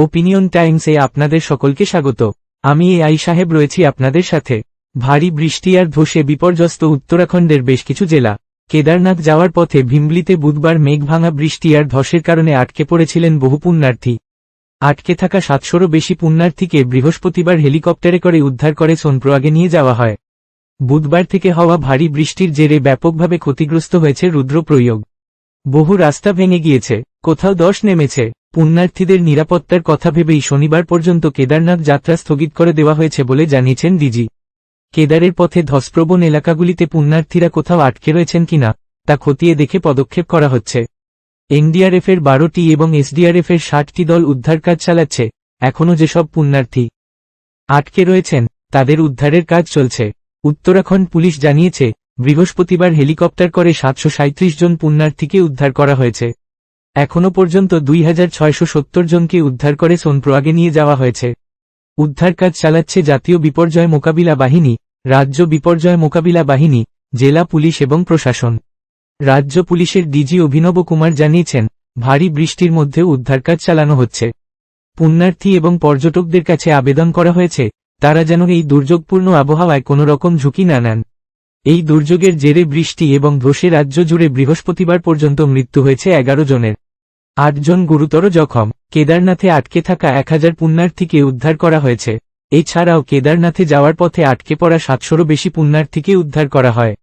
Opinion টাইমসে আপনাদের সকলকে স্বাগত। আমি এ আই সাহেব রয়েছি আপনাদের সাথে। ভারী বৃষ্টি আর ধসে বিপর্যস্ত উত্তরাখণ্ডের বেশ কিছু জেলা। কেদারনাথ যাওয়ার পথে ভিমলিতে বুধবার মেঘভাঙা বৃষ্টি আর ধসের কারণে আটকে পড়েছিলেন বহু পুণ্যার্থী। আটকে থাকা সাতশোরও বেশি পুণ্যার্থীকে বৃহস্পতিবার হেলিকপ্টারে করে উদ্ধার করে সোনপ্রয়াগে নিয়ে যাওয়া হয়। বুধবার থেকে হওয়া ভারী বৃষ্টির জেরে ব্যাপকভাবে ক্ষতিগ্রস্ত হয়েছে রুদ্রপ্রয়োগ। বহু রাস্তা ভেঙে গিয়েছে, কোথাও দশ নেমেছে। পুণ্যার্থীদের নিরাপত্তার কথা ভেবেই শনিবার পর্যন্ত কেদারনাথ যাত্রা স্থগিত করে দেওয়া হয়েছে বলে জানিয়েছেন ডিজি। কেদারের পথে ধসপ্রবণ এলাকাগুলিতে পুণ্যার্থীরা কোথাও আটকে রয়েছেন কিনা, তা খতিয়ে দেখে পদক্ষেপ করা হচ্ছে। এনডিআরএফের বারোটি এবং এসডিআরএফের ষাটটি দল উদ্ধার কাজ চালাচ্ছে, এখনও যেসব পুণ্যার্থী আটকে রয়েছেন, তাদের উদ্ধারের কাজ চলছে। উত্তরাখণ্ড পুলিশ জানিয়েছে, বৃহস্পতিবার হেলিকপ্টার করে সাতশো সাঁইত্রিশ জন পুণ্যার্থীকে উদ্ধার করা হয়েছে। এখনও পর্যন্ত দুই হাজার ছয়শো সত্তর জনকে উদ্ধার করে সোনপ্রয়াগে নিয়ে যাওয়া হয়েছে। উদ্ধার কাজ চালাচ্ছে জাতীয় বিপর্যয় মোকাবিলা বাহিনী, রাজ্য বিপর্যয় মোকাবিলা বাহিনী, জেলা পুলিশ এবং প্রশাসন। রাজ্য পুলিশের ডিজি অভিনব কুমার জানিয়েছেন, ভারী বৃষ্টির মধ্যে উদ্ধার কাজ চালানো হচ্ছে। পুণ্যার্থী এবং পর্যটকদের কাছে আবেদন করা হয়েছে, তারা যেন এই দুর্যোগপূর্ণ আবহাওয়ায় কোনো রকম ঝুঁকি না নেন। এই দুর্যোগের জেরে বৃষ্টি এবং ধসে রাজ্য জুড়ে বৃহস্পতিবার পর্যন্ত মৃত্যু হয়েছে এগারো জনের। আটজন গুরুতর জখম। কেদারনাথে আটকে থাকা এক হাজার পুণ্যার্থীকে উদ্ধার করা হয়েছে। এছাড়াও কেদারনাথে যাওয়ার পথে আটকে পড়া সাতশোরও বেশি পুণ্যার্থীকে উদ্ধার করা হয়।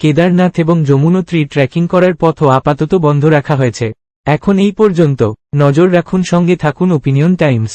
কেদারনাথ এবং যমুনোত্রী ট্রেকিং করার পথও আপাতত বন্ধ রাখা হয়েছে। এখন এই পর্যন্ত নজর রাখুন সঙ্গে থাকুন ওপিনিয়ন টাইমস।